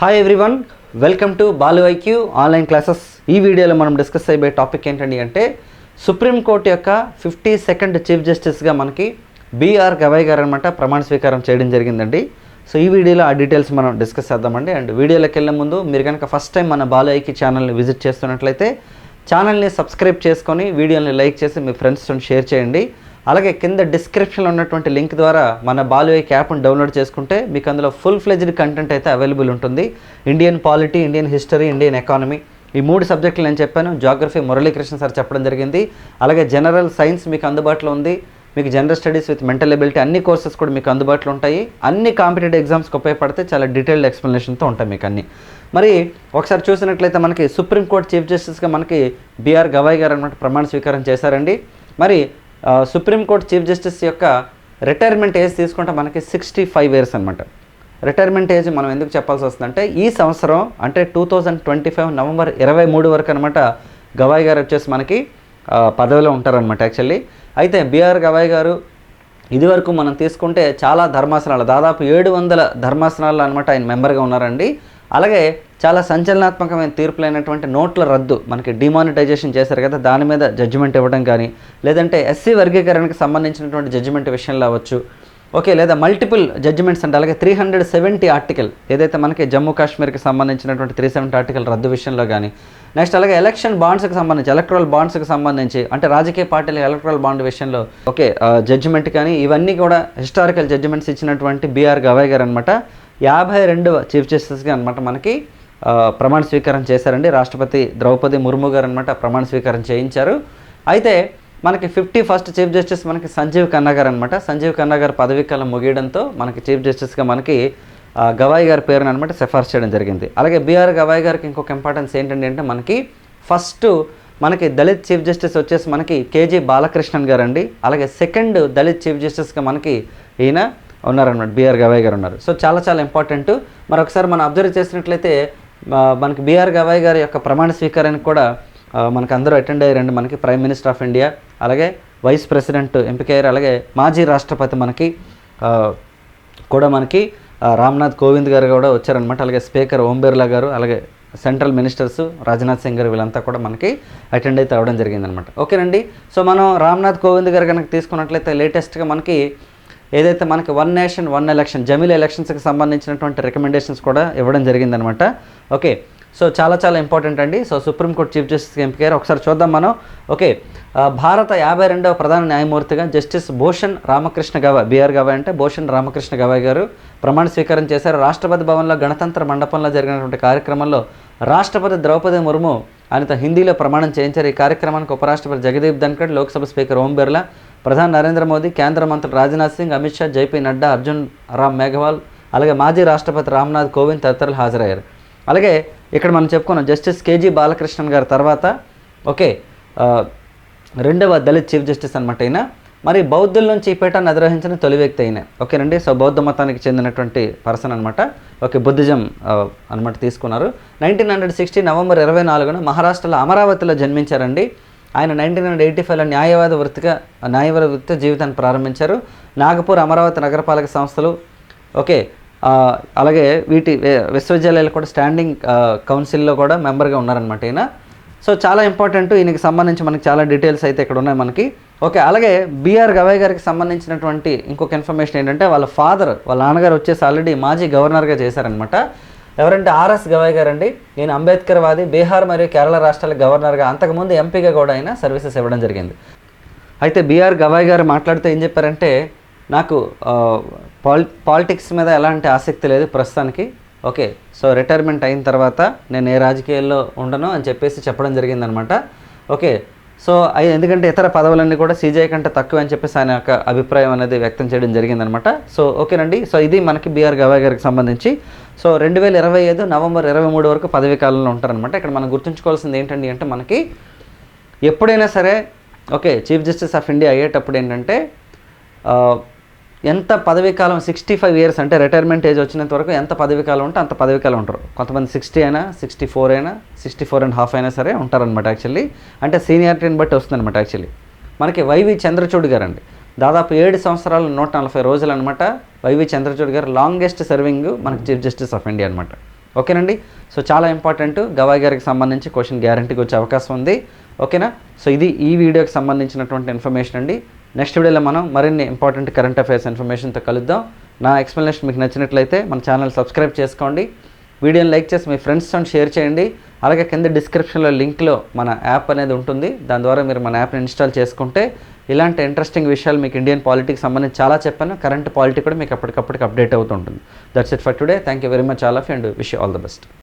Hi everyone welcome to Balu IQ online classes ఈ వీడియోలో మనం డిస్కస్ అయిపోయే టాపిక్ ఏంటండి అంటే సుప్రీంకోర్టు యొక్క ఫిఫ్టీ సెకండ్ చీఫ్ జస్టిస్గా మనకి బీఆర్ గవాయ్ గారు అనమాట ప్రమాణ స్వీకారం చేయడం జరిగిందండి. సో ఈ వీడియోలో ఆ డీటెయిల్స్ మనం డిస్కస్ చేద్దామండి. అండ్ వీడియోలోకి వెళ్ళే ముందు మీరు కనుక ఫస్ట్ టైం మన బాలు ఐక్యూ ఛానల్ని విజిట్ చేస్తున్నట్లయితే ఛానల్ని సబ్స్క్రైబ్ చేసుకొని వీడియోని లైక్ చేసి మీ ఫ్రెండ్స్తో షేర్ చేయండి. అలాగే కింద డిస్క్రిప్షన్లో ఉన్నటువంటి లింక్ ద్వారా మన బాలువై క్యాప్ను డౌన్లోడ్ చేసుకుంటే మీకు అందులో ఫుల్ ఫ్లెజ్డ్ కంటెంట్ అయితే అవైలబుల్ ఉంటుంది. Indian polity Indian history Indian economy ఈ మూడు సబ్జెక్టులు నేను చెప్పాను. జాగ్రఫీ మురళీకృష్ణ సార్ చెప్పడం జరిగింది. అలాగే జనరల్ సైన్స్ మీకు అందుబాటులో ఉంది. మీకు general studies with mental ability అన్ని కోర్సెస్ కూడా మీకు అందుబాటులో ఉంటాయి. అన్ని కాంపిటేటివ్ ఎగ్జామ్స్కి ఉపయోగపడితే చాలా డీటెయిల్డ్ ఎక్స్ప్లెనేషన్తో ఉంటాయి మీకు అన్ని. మరి ఒకసారి చూసినట్లయితే మనకి సుప్రీంకోర్టు చీఫ్ జస్టిస్గా మనకి బీఆర్ గవాయ్ గారు అనమాట ప్రమాణ స్వీకారం చేశారండి. మరి సుప్రీంకోర్టు చీఫ్ జస్టిస్ యొక్క రిటైర్మెంట్ ఏజ్ తీసుకుంటే మనకి సిక్స్టీ ఫైవ్ ఇయర్స్ అనమాట రిటైర్మెంట్ ఏజ్ మనం ఎందుకు చెప్పాల్సి వస్తుందంటే ఈ సంవత్సరం అంటే two thousand twenty five November ఇరవై మూడు వరకు అనమాట గవాయ్ గారు వచ్చేసి మనకి పదవిలో ఉంటారనమాట యాక్చువల్లీ. అయితే బీఆర్ గవాయ్ గారు ఇదివరకు మనం తీసుకుంటే చాలా ధర్మాసనాలు దాదాపు ఏడు వందల ధర్మాసనాలు అనమాట ఆయన మెంబర్గా ఉన్నారండి. అలాగే చాలా సంచలనాత్మకమైన తీర్పులైనటువంటి నోట్ల రద్దు మనకి డిమానిటైజేషన్ చేశారు కదా దాని మీద జడ్జిమెంట్ ఇవ్వడం కానీ లేదంటే ఎస్సీ వర్గీకరణకు సంబంధించినటువంటి జడ్జిమెంట్ విషయంలో అవ్వచ్చు. ఓకే లేదా మల్టిపుల్ జడ్జిమెంట్స్ అంటే అలాగే త్రీ హండ్రెడ్ సెవెంటీ ఆర్టికల్ ఏదైతే మనకి జమ్మూ కాశ్మీర్కి సంబంధించినటువంటి త్రీ సెవెంటీ ఆర్టికల్ రద్దు విషయంలో కానీ నెక్స్ట్ అలాగే ఎలక్షన్ బాండ్స్కి సంబంధించి ఎలక్ట్రల్ బాండ్స్కి సంబంధించి అంటే రాజకీయ పార్టీల ఎలక్ట్రల్ బాండ్ విషయంలో ఓకే జడ్జిమెంట్ కానీ ఇవన్నీ కూడా హిస్టారికల్ జడ్జిమెంట్స్ ఇచ్చినటువంటి బీఆర్ గవాయ్ గారు అనమాట యాభై రెండవ చీఫ్ జస్టిస్గా అనమాట మనకి ప్రమాణ స్వీకారం చేశారండి. రాష్ట్రపతి ద్రౌపది ముర్ము గారు అనమాట ప్రమాణ స్వీకారం చేయించారు. అయితే మనకి ఫిఫ్టీ ఫస్ట్ చీఫ్ జస్టిస్ మనకి సంజీవ్ ఖన్నా గారు అనమాట సంజీవ్ ఖన్నా గారు పదవీకాలం ముగియడంతో మనకి చీఫ్ జస్టిస్గా మనకి గవాయి గవాయ్ గారి పేరుని అనమాట సిఫార్సు చేయడం జరిగింది. అలాగే బీఆర్ గవాయ్ గారికి ఇంకొక ఇంపార్టెన్స్ ఏంటంటే అంటే మనకి ఫస్ట్ మనకి దళిత్ చీఫ్ జస్టిస్ వచ్చేసి మనకి కేజీ బాలకృష్ణన్ గారండి. అలాగే సెకండ్ దళిత్ చీఫ్ జస్టిస్గా మనకి ఈయన ఉన్నారనమాట బీఆర్ గవాయ్ గారు ఉన్నారు. సో చాలా చాలా ఇంపార్టెంట్ మరొకసారి మనం అబ్జర్వ్ చేసినట్లయితే మనకి బీఆర్ గవాయ్ గారి యొక్క ప్రమాణ స్వీకారానికి కూడా మనకు అందరూ అటెండ్ అయ్యారండి. మనకి ప్రైమ్ మినిస్టర్ ఆఫ్ ఇండియా అలాగే వైస్ ప్రెసిడెంట్ ఎంపికయ్యారు అలాగే మాజీ రాష్ట్రపతి మనకి కూడా మనకి రామ్నాథ్ కోవింద్ గారు కూడా వచ్చారనమాట అలాగే స్పీకర్ ఓం బిర్లా గారు అలాగే సెంట్రల్ మినిస్టర్స్ రాజ్నాథ్ సింగ్ గారు వీళ్ళంతా కూడా మనకి అటెండ్ అయితే అవ్వడం జరిగిందనమాట ఓకేనండి సో మనం రామ్నాథ్ కోవింద్ గారు కనుక తీసుకున్నట్లయితే లేటెస్ట్గా మనకి ఏదైతే మనకి వన్ నేషన్ వన్ ఎలక్షన్ జమీల్ ఎలక్షన్స్కి సంబంధించినటువంటి రికమెండేషన్స్ కూడా ఇవ్వడం జరిగిందనమాట. ఓకే. సో చాలా చాలా ఇంపార్టెంట్ అండి. సో సుప్రీంకోర్టు చీఫ్ జస్టిస్ ఎంపికయ్యారు ఒకసారి చూద్దాం మనం. ఓకే. భారత యాభై రెండవ ప్రధాన న్యాయమూర్తిగా జస్టిస్ భూషణ్ రామకృష్ణ గవాయ్ బీఆర్ గవాయ్ అంటే భూషణ్ రామకృష్ణ గవాయ్ గారు ప్రమాణ స్వీకారం చేశారు. రాష్ట్రపతి భవన్లో గణతంత్ర మండపంలో జరిగినటువంటి కార్యక్రమంలో రాష్ట్రపతి ద్రౌపది ముర్ము ఆయనతో హిందీలో ప్రమాణం చేయించారు. ఈ కార్యక్రమానికి ఉపరాష్ట్రపతి జగదీప్ ధన్కడ్ లోక్సభ స్పీకర్ ఓం బిర్లా ప్రధాని నరేంద్ర మోదీ కేంద్ర మంత్రులు రాజ్నాథ్ సింగ్ అమిత్ షా జైపీ నడ్డా అర్జున్ రామ్ మేఘవాల్ అలాగే మాజీ రాష్ట్రపతి రామ్నాథ్ కోవింద్ తదితరులు హాజరయ్యారు. అలాగే ఇక్కడ మనం చెప్పుకున్నాం జస్టిస్ కేజీ బాలకృష్ణన్ గారి తర్వాత ఓకే రెండవ దళిత్ చీఫ్ జస్టిస్ అనమాట ఈయన. మరి బౌద్ధుల నుంచి ఈ పీఠాన్ని అధిరోహించిన తొలి వ్యక్తి అయిన. ఓకేనండి? సో బౌద్ధ మతానికి చెందినటువంటి పర్సన్ అనమాట ఓకే బుద్ధిజం అనమాట తీసుకున్నారు. నైన్టీన్ హండ్రెడ్ సిక్స్టీ నవంబర్ ఇరవై నాలుగున మహారాష్ట్రలో అమరావతిలో జన్మించారండి. ఆయన నైన్టీన్ హండ్రెడ్ ఎయిటీ ఫైవ్లో న్యాయవాద వృత్తిగా న్యాయవాద వృత్తి జీవితాన్ని ప్రారంభించారు. నాగపూర్ అమరావతి నగరపాలక సంస్థలు ఓకే అలాగే వీటి విశ్వవిద్యాలయాలు కూడా స్టాండింగ్ కౌన్సిల్లో కూడా మెంబర్గా ఉన్నారనమాట ఈయన. సో చాలా ఇంపార్టెంట్. ఈయనకి సంబంధించి మనకి చాలా డీటెయిల్స్ అయితే ఇక్కడ ఉన్నాయి మనకి. ఓకే అలాగే బీఆర్ గవాయ్ గారికి సంబంధించినటువంటి ఇంకొక ఇన్ఫర్మేషన్ ఏంటంటే వాళ్ళ ఫాదర్ వాళ్ళ నాన్నగారు వచ్చేసి ఆల్రెడీ మాజీ గవర్నర్గా చేశారనమాట ఎవరంటే ఆర్ఎస్ గవాయ్ గారు అండి నేను అంబేద్కర్ వాది బీహార్ మరియు కేరళ రాష్ట్రాల గవర్నర్గా అంతకుముందు ఎంపీగా కూడా ఆయన సర్వీసెస్ ఇవ్వడం జరిగింది. అయితే బీఆర్ గవాయ్ గారు మాట్లాడుతూ ఏం చెప్పారంటే నాకు పాలి పాల్ పాలిటిక్స్ మీద ఎలాంటి ఆసక్తి లేదు ప్రస్తుతానికి. ఓకే సో రిటైర్మెంట్ అయిన తర్వాత నేను ఏ రాజకీయాల్లో ఉండను అని చెప్పేసి చెప్పడం జరిగిందనమాట. ఓకే సో అయి ఎందుకంటే ఇతర పదవులన్నీ కూడా సీజీఐ కంటే తక్కువ అని చెప్పేసి ఆయన యొక్క అభిప్రాయం అనేది వ్యక్తం చేయడం జరిగిందనమాట. సో ఓకేనండి సో ఇది మనకి బీఆర్ గవాయ్ గారికి సంబంధించి. సో రెండు వేల ఇరవై ఐదు నవంబర్ ఇరవై మూడు వరకు పదవీ కాలంలో ఉంటారనమాట. ఇక్కడ మనం గుర్తుంచుకోవాల్సింది ఏంటండి అంటే మనకి ఎప్పుడైనా సరే okay chief justice of India అయ్యేటప్పుడు ఏంటంటే ఎంత పదవీకాలం సిక్స్టీ ఫైవ్ ఇయర్స్ అంటే రిటైర్మెంట్ ఏజ్ వచ్చినంత వరకు ఎంత పదవీ కాలం ఉంటే అంత పదవీ కాలం ఉంటారు. కొంతమంది సిక్స్టీ అయినా సిక్స్టీ ఫోర్ అయినా సిక్స్టీ ఫోర్ అండ్ హాఫ్ అయినా సరే ఉంటారనమాట యాక్చువల్లీ అంటే సీనియారిటీని బట్టి వస్తుందన్నమాట యాక్చువల్లీ మనకి వైవి చంద్రచూడ్ గారు అండి దాదాపు ఏడు సంవత్సరాలు నూట నలభై రోజులు అనమాట వైవి చంద్రచూడ్ గారు లాంగెస్ట్ సర్వింగ్ మనకి చీఫ్ జస్టిస్ ఆఫ్ ఇండియా అనమాట ఓకేనండి? సో చాలా ఇంపార్టెంట్ గవాయ్ గారికి సంబంధించి క్వశ్చన్ గ్యారంటీకి వచ్చే అవకాశం ఉంది. ఓకేనా? సో ఇది ఈ వీడియోకి సంబంధించినటువంటి ఇన్ఫర్మేషన్ అండి. నెక్స్ట్ వీడియోలో మనం మరిన్ని ఇంపార్టెంట్ కరెంట్ అఫైర్స్ ఇన్ఫర్మేషన్తో కలుద్దాం. నా ఎక్స్ప్లెనేషన్ మీకు నచ్చినట్లయితే మన ఛానల్ సబ్స్క్రైబ్ చేసుకోండి. వీడియోని లైక్ చేసి మీ ఫ్రెండ్స్తో షేర్ చేయండి. అలాగే కింద డిస్క్రిప్షన్లో లింక్లో మన యాప్ అనేది ఉంటుంది. దాని ద్వారా మీరు మన యాప్ని ఇన్స్టాల్ చేసుకుంటే ఇలాంటి ఇంట్రెస్టింగ్ విషయాలు మీకు ఇండియన్ పాలిటిక్స్ సంబంధించి చాలా చెప్పాను. కరెంట్ పాలిటీ కూడా మీకు అప్పటికప్పటికి అప్డేట్ అవుతుంటుంది. That's it for today thank you very much all of and wish all the best